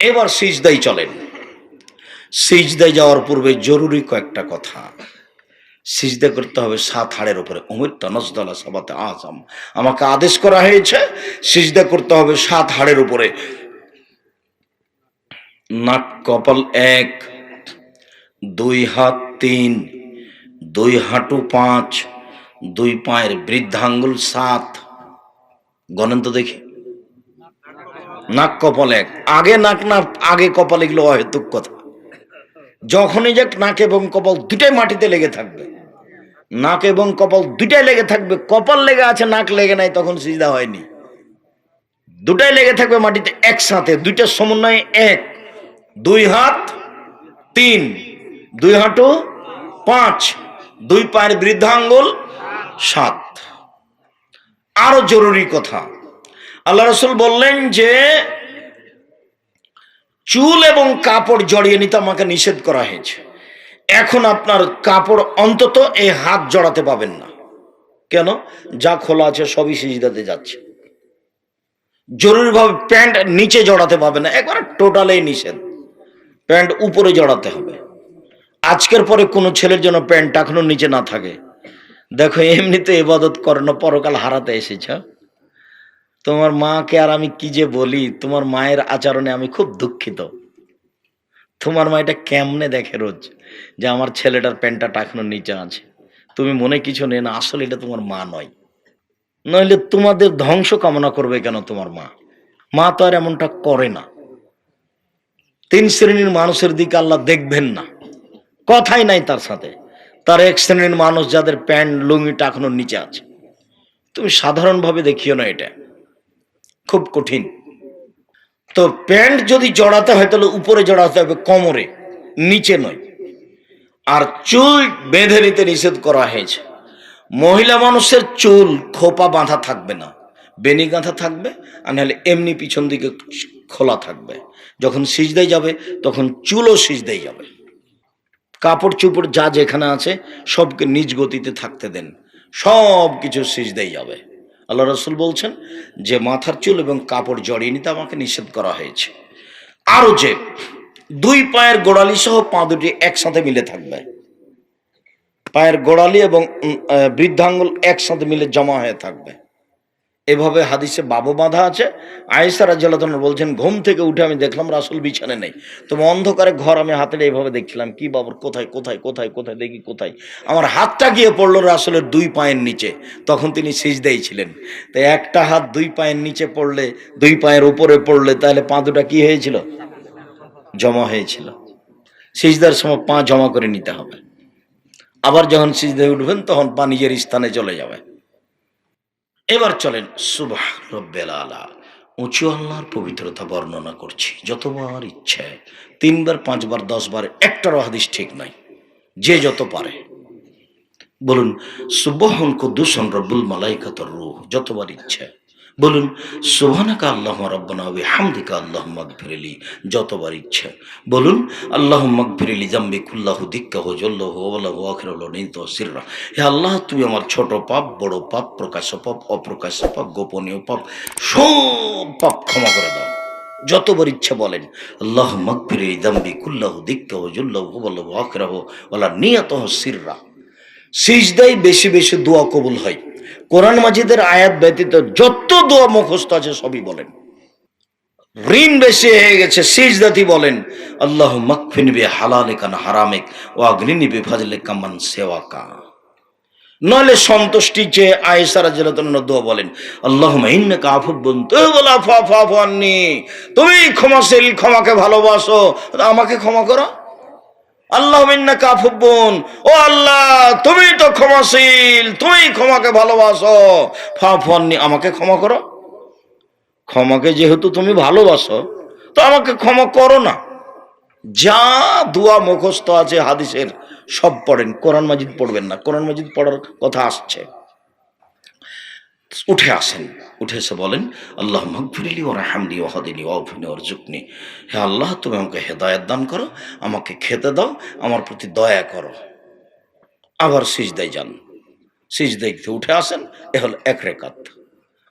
এবার সিজদাই চলেন। সিজদায় যাওয়ার পূর্বে জরুরি কয়েকটা কথা। সিজদা করতে হবে সাত হাড়ের উপরে। অমির তনসদলা সবাতে আজম। আমাকে আদেশ করা হয়েছে, সিজদা করতে হবে সাত হাড়ের উপরে। নাক, কপাল এক, দুই হাত তিন, দুই হাঁটু পাঁচ, দুই পায়ের বৃদ্ধাঙ্গুল সাত। গণেন তো দেখি। নাক কপাল, আগে নাক না, আগে কপাল এগুলো অহেতুক কথা যখনই যে নাক এবং কপাল দুটাই মাটিতে লেগে থাকবে। নাক এবং কপাল দুটাই লেগে থাকবে, কপাল লেগে আছে, নাক লেগে নাই, তখন সিজদা হয়নি। দুটাই লেগে থাকবে মাটিতে একসাথে দুইটার সমন্বয়ে এক। দুই হাত, তিন। দুই হাঁটু, পাঁচ। দুই পায়ের বৃদ্ধাঙ্গুল, সাত। আরও জরুরি কথা আল্লাহ রসুল বললেন যে, চুল এবং কাপড় জড়িয়ে নিতে আমাকে নিষেধ করা হয়েছে। এখন আপনার কাপড় অন্তত এই হাত জড়াতে পাবেন না। কেন? যা খোলা আছে সবই সিজদাতে যাচ্ছে। জরুরিভাবে প্যান্ট নিচে জড়াতে পাবে না, একবারে টোটালেই নিষেধ। প্যান্ট উপরে জড়াতে হবে। আজকের পরে কোনো ছেলের জন্য প্যান্ট এখনও নিচে না থাকে। দেখো, এমনিতে এবাদত করে না পরকাল হারাতে এসেছ। তোমার মাকে আর আমি কি যে বলি, তোমার মায়ের আচরণে আমি খুব দুঃখিত। তোমার মা এটা কেমনে দেখে রোজ যে আমার ছেলেটার প্যান্টটা টাকানোর নিচে আছে? তুমি মনে কিছু নেই না, আসলে এটা তোমার মা নয়। নইলে তোমাদের ধ্বংস কামনা করবে কেন তোমার মা? মা তো আর এমনটা করে না। তিন শ্রেণির মানুষের দিকে আল্লাহ দেখবেন না। কথাই নাই তার সাথে। তার এক শ্রেণির মানুষ যাদের প্যান্ট, লুঙ্গি টাকানোর নিচে আছে। তুমি সাধারণভাবে দেখিও না এটা। খুব কঠিন। তো প্যান্ট যদি জড়াতে হয়, তাহলে উপরে জড়াতে হবে, কোমরে, নিচে নয়। আর চুল বেঁধে নিতে নিষেধ করা হয়েছে। মহিলা মানুষের চুল খোপা বাঁধা থাকবে না। বেনি গাঁথা থাকবে, আর নাহলে এমনি পিছন দিকে খোলা থাকবে। যখন সিজদাই যাবে, তখন চুলও সিজদাই যাবে। কাপড় চুপড় যা যেখানে আছে, সবকে নিজ গতিতে থাকতে দেন। সব কিছু সিজদাই যাবে। আল্লাহ রসুল বলছেন, যে মাথার চুল এবং কাপড় জড়িয়ে নিতে আমাকে নিষেধ করা হয়েছে। আরও যে, দুই পায়ের গোড়ালি সহ পা দুটি একসাথে মিলে থাকবে। পায়ের গোড়ালি এবং বৃদ্ধাঙ্গুল একসাথে মিলে জমা হয়ে থাকবে। এভাবে হাদিসে বাবু বাঁধা আছে। আয়েসা রাজ্লাতন বলছেন, ঘুম থেকে উঠে আমি দেখলাম রাসুল বিছানে নেই। তুমি অন্ধকারে ঘর আমি হাতে নিয়ে এইভাবে দেখছিলাম। কি বাবুর, কোথায় কোথায় কোথায় কোথায়, দেখি কোথায়? আমার হাতটা গিয়ে পড়ল রাসুলের দুই পায়ের নিচে। তখন তিনি সিজদেই ছিলেন। তো একটা হাত দুই পায়ের নিচে পড়লে, দুই পায়ের উপরে পড়লে তাহলে পা দুটা কি হয়েছিল? জমা হয়েছিল। সিজদার সময় পা জমা করে নিতে হবে। আবার যখন সিজদায় উঠবেন, তখন পা নিজের স্থানে চলে যাবে। এবার চলেন সুবাহ রব্বেল আলা। উঁচু আল্লাহর পবিত্রতা বর্ণনা করছি, যতবার ইচ্ছে। তিনবার, পাঁচবার, দশবার একটা হাদিস ঠিক নাই। যে যত পারে। বলুন সুবহন কুদ্দুসন রব্বুল মালাইকাতর রুহ, যতবার ইচ্ছে। বলুন, সুবহানাকা আল্লাহ রব্বানা ওয়া হামদিকা আল্লাহ মাগফিরলি যতবার ইচ্ছে। বলুন আল্লাহ মাগফিরলি জাম্বি কুল্লাহু দিক্কাহু জল্লাহু ওয়ালাহু আখিরাহু নিত সিররা হে আল্লাহ, তুমি আমার ছোট পাপ, বড় পাপ, প্রকাশ্য পাপ, অপ্রকাশ্য পাপ, গোপনীয় পাপ, সব পাপ ক্ষমা করে দাও। যতবার ইচ্ছে বলেন আল্লাহ মাগফিরলি জাম্বি কুল্লাহু দিক্কাহু জল্লাহু আখিরাহু ওয়ালা নিয়াতহু সিররা সিজদাই বেশি বেশি দোয়া কবুল হয়। কোরআন মাজিদের আয়াত ব্যতীত যত দোয়া মুখস্থ আছে সবই বলেন। ঋণ বেশি হয়ে গেছে, সিজদাতি বলেন আল্লাহ মকফিন বে হালালে কান হারামেক ও অগ্নিনি বে ফাজলে কামান সেওয়া কা নলে সন্তুষ্টি চেয়ে আয়েসারা জেলাতন্য দোয়া বলেন আল্লাহ ইন্নাকা আফুবুন তুবলা ফা ফা ফান্নি তুমি ক্ষমাশীল, ক্ষমাকে ভালোবাসো, আমাকে ক্ষমা করো। আল্লাহ কাফুবন ও আল্লাহ, তুমি তো ক্ষমাশীল তুমি ক্ষমাকে ভালোবাসো। ফাফান্নি আমাকে ক্ষমা করো। ক্ষমাকে যেহেতু তুমি ভালোবাসো, তো আমাকে ক্ষমা করো না। যা দুয়া মুখস্থ আছে হাদিসের, সব পড়েন। কোরআন মাজিদ পড়বেন না। কোরআন মাজিদ পড়ার কথা আসছে। উঠে আসেন, উঠে এসে বলেন আল্লাহ মকফিরিলি ওরা হামদি ওহাদিনী ওর জুকনি হে আল্লাহ, তুমি আমাকে হেদায়ত দান করো, আমাকে খেতে দাও, আমার প্রতি দয়া করো। আবার সিজদাই যান। সিজদাই উঠে আসেন, এ হলো এক রেখাত।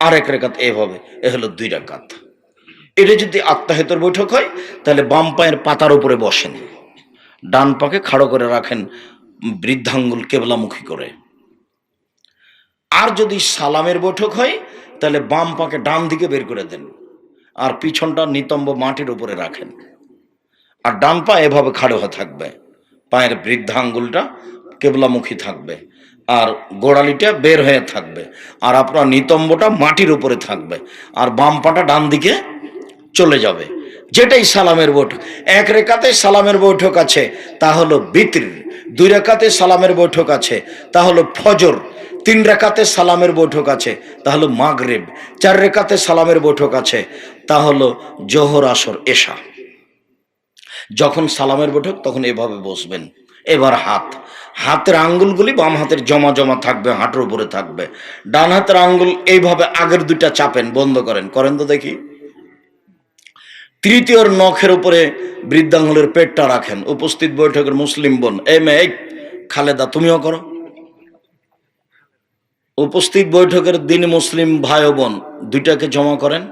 আর এক রেখাত এভাবে, এ হলো দুই রেখাত। এটা যদি আত্মাহেতর বৈঠক হয়, তাহলে বাম পায়ের পাতার উপরে বসেন। ডান পাকে খাড়ো করে রাখেন বৃদ্ধাঙ্গুল কেবলামুখী করে। আর যদি সালামের বৈঠক হয়, তাহলে বাম পাকে ডান দিকে বের করে দেন আর পিছনটা নিতম্ব মাটির উপরে রাখেন। আর ডান পা এভাবে খাড়ো হয়ে থাকবে। পায়ের বৃদ্ধাঙ্গুলটা কেবলামুখী থাকবে আর গোড়ালিটা বের হয়ে থাকবে আর আপনার নিতম্বটা মাটির উপরে থাকবে আর বাম পাটা ডান দিকে চলে যাবে। যেটাই সালামের বৈঠক, এক রেখাতে সালামের বৈঠক আছে, তা হলো বিত্র, দুই রেখাতে সালামের বৈঠক আছে, তা হলো ফজর তিন রেখাতে সালামের বৈঠক আছে, তা হলো মাগরেব। চার রেখাতে সালামের বৈঠক আছে, তা হলো জোহর, আসর, এশা। যখন সালামের বৈঠক, তখন এভাবে বসবেন। এবার হাত। হাতের আঙ্গুলগুলি বাম হাতের জমা জমা থাকবে, হাঁটুর উপরে থাকবে। ডান হাতের আঙ্গুল এইভাবে আগের দুইটা চাপেন, বন্ধ করেন। করেন তো দেখি। তৃতীয়র নখের উপরে বৃদ্ধাঙ্গুলের পেটটা রাখেন। উপস্থিত বৈঠকের মুসলিম বোন এ মেয়ে খালেদা, তুমিও করো। উপস্থিত বৈঠকের দিন মুসলিম ভাই বোন দুইটাকে জমা করেন।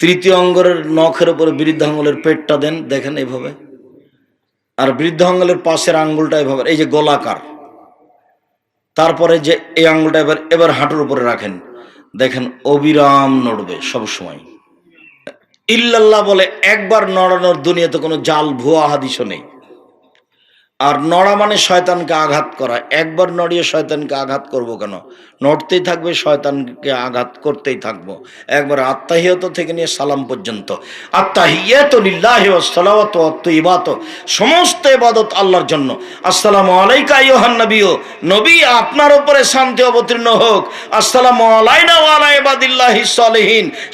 তৃতীয় অঙ্গরের নখের উপরে বৃদ্ধাঙ্গুলের পেটটা দেন, দেখেন এইভাবে আর বৃদ্ধাঙ্গুলের পাশের আঙ্গুলটা এভাবে, এই যে গোলাকার। তারপরে যে এই আঙ্গুলটা এবার এবার হাঁটুর উপরে রাখেন। দেখেন অবিরাম নড়বে সব সময় ইল্লাল্লাহ বলে, একবার নড়ানোর দুনিয়াতে কোনো জাল ভুয়া হাদিসও নেই। আর নড়া মানে শয়তানকে আঘাত করা। একবার নড়িয়ে শয়তানকে আঘাত করব কেন? নড়তেই থাকবে, শয়তানকে আঘাত করতেই থাকব। একবার আত্মাহিয়ত থেকে নিয়ে সালাম পর্যন্ত। আত্মাহিয়ত লিল্লাহ সালাওয়াত ইবাত সমস্ত ইবাদত আল্লাহর জন্য। আসসালামু আলাইকা ইয়োহান নবীও নবী, আপনার উপরে শান্তি অবতীর্ণ হোক। আসসালামু আলাইনা ওয়ালা ইবাদিল্লাহি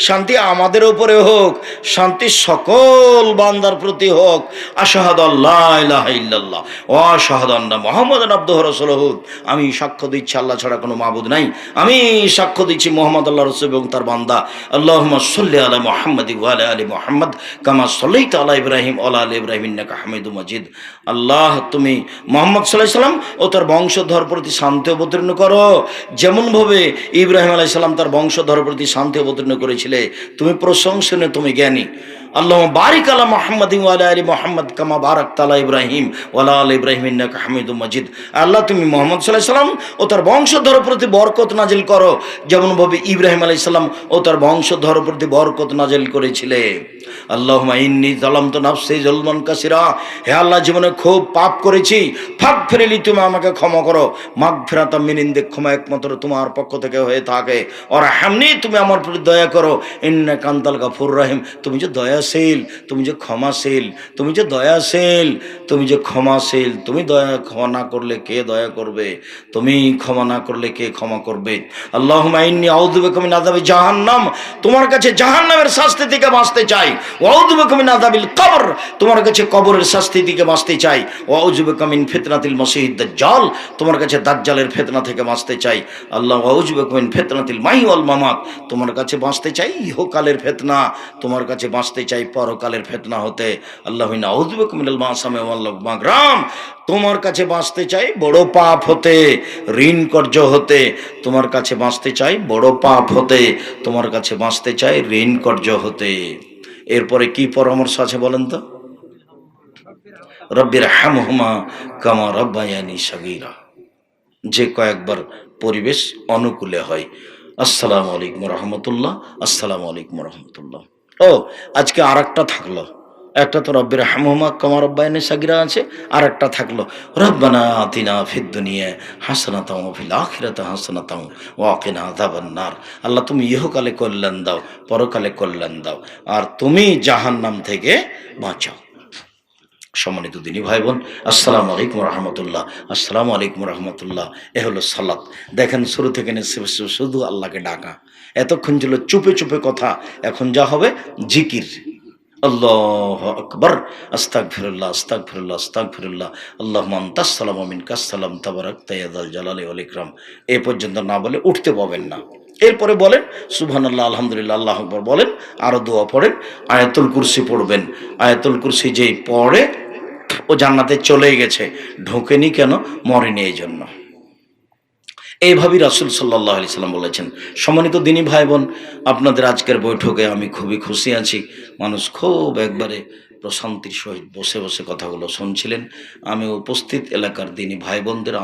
শান্তি আমাদের উপরে হোক। শান্তি সকল বান্দার প্রতি হোক। আশাহাদু আল্লাহ ইল্লাল্লাহ। আন্না মুহাম্মাদান আবদুহু আমি সাক্ষ্য দিচ্ছি, আল্লাহ ছাড়া কোনো মাবুদ নাই। আমি সাক্ষ্য দিচ্ছি মোহাম্মদ আল্লাহ রসুল এবং তার বান্দা। আল্লাহুম্মা সাল্লি আলা মুহাম্মাদ ওয়া আলা মুহাম্মদ, কামা সাল্লাইতা আলা ইব্রাহিম ওয়া আলা ইব্রাহিম ইন্নাকা হামিদুম মাজিদ। আল্লাহ, তুমি মোহাম্মদ আলাইহি সাল্লাম ও তার বংশধর প্রতি শান্তি অবতীর্ণ করো। যেমন ভাবে ইব্রাহিম আলাইহিস সালাম তার বংশধর প্রতি শান্তি অবতীর্ণ করেছিলে, তুমি প্রশংসনীয়, তুমি জ্ঞানী। আল্লাহ বারিক আলা মোহাম্মদ ওয়ালা আলী মোহাম্মদ কামা বারাক তালা ইব্রাহিম ওয়ালা আল ইব্রাহিম ইন্নাকা হামিদুম মজিদ। আল্লাহ, তুমি মোহাম্মদ সাল্লাহ সাল্লাম ও তার বংশধর প্রতি বরকত নাজিল করো। যেমন ভাবে ইব্রাহিম আলাইহিস সাল্লাম ও তার বংশধর প্রতি বরকত নাজিল করেছিলে আল্লাহ, জীবনে খুব পাপ করেছি। ফেরেলি তুমি আমাকে ক্ষমা করো। ক্ষমা একমাত্র তোমার পক্ষ থেকে হয়ে থাকে। ওর তুমি আমার প্রতি দয়া করো। কান্তাল তুমি যে দয়াশীল, তুমি যে ক্ষমাশীল, তুমি যে দয়াশীল, তুমি যে ক্ষমাশীল, তুমি দয়া ক্ষমা না করলে কে দয়া করবে? তুমি ক্ষমা না করলে কে ক্ষমা করবে? আল্লাহ মাইন্নি আউদুবেকমি নাদাবি জাহান্নাম। তোমার কাছে জাহান্নামের শাস্তি থেকে বাঁচতে চাই। ওয়াউদুবেকমি নাদাবিল কবর। তোমার কাছে কবরের শাস্তি থেকে বাঁচতে চাই। ওয়াউজুবেকমিন ফিতনাতিল মসিহিদ দাজ্জাল। তোমার কাছে দাজ্জালের ফেতনা থেকে বাঁচতে চাই। আল্লাহ ওয়াউজুবেকমিন ফিতনাতিল মাহি ওয়াল মামাত। তোমার কাছে বাঁচতে চাই ইহকালের ফেতনা। তোমার কাছে বাঁচতে চাই পরকালের ফেতনা হতে। আল্লাহ আউজুবেকমিনাল মাসামে ওয়াল্লাহ মাগরাম। তোমার কাছে বাঁচতে চাই বড় পাপ হতে, ঋণ কর্য হতে। তোমার কাছে বাঁচতে চাই বড় পাপ হতে। তোমার কাছে বাঁচতে চাই ঋণ কর্য হতে। এরপরে কি পরামর্শ আছে বলেন তো? রব্বির হামহুমা কামা রব্বায়ানি সগিরা। যে কয়েকবার পরিবেশ অনুকূলে হয়। আসসালামু আলাইকুম রহমতুল্লাহ, আসসালামু আলাইকুম রহমতুল্লাহ। ও, আজকে আর একটা থাকল। একটা তো রব্বির হামহুমা কামা রব্বায়ানি সাগিরা আছে আর একটা থাকল, রব্বানা আতিনা দুনিয়া হাসানাতাও ফিল আখিরাতে হাসানাতাও ওয়াকিনা আযাবান নার। আল্লাহ তুমি ইহকালে কল্যাণ দাও, পরকালে কল্যাণ দাও, আর তুমি জাহান্নাম থেকে বাঁচাও। সম্মানিত দিনী ভাই বোন আসসালামু আলাইকুম রহমতুল্লাহ। আসসালামু আলাইকুম রহমতুল্লাহ। এ হলো সালাত। দেখেন শুরু থেকে শুধু আল্লাহকে ডাকা। এতক্ষণ ছিল চুপে চুপে কথা, এখন যা হবে জিকির। আল্লাহ আকবর আস্তাক ফিরুল্লাহ আস্তাক ফিরুল্লাহ আস্তাক ফিরুল্লাহ আল্লাহ মান্তাসালাম আমিন কাসালাম তাবারাক তাইয়াদাল জালালি আল ইকরাম। এ পর্যন্ত না বলে উঠতে পাবেন না। এরপরে বলেন সুবহান আল্লাহ আলহামদুলিল্লাহ, আল্লাহ আকবর বলেন, আরও দোয়া পড়েন, আয়াতুল কুরসি পড়বেন। আয়াতুল কুরসি যেই পড়ে, ও জান্নাতে চলে গেছে। ঢোকেনি কেন? মরেনি এই জন্য এইভাবেই রাসুল সাল্লাহ আলি সাল্লাম বলেছেন। সম্মানিত দিনী ভাই বোন আপনাদের আজকের বৈঠকে আমি খুবই খুশি আছি। মানুষ খুব একবারে প্রশান্তির সহিত বসে বসে কথাগুলো শুনছিলেন। আমি উপস্থিত এলাকার দিনী ভাই বোনদের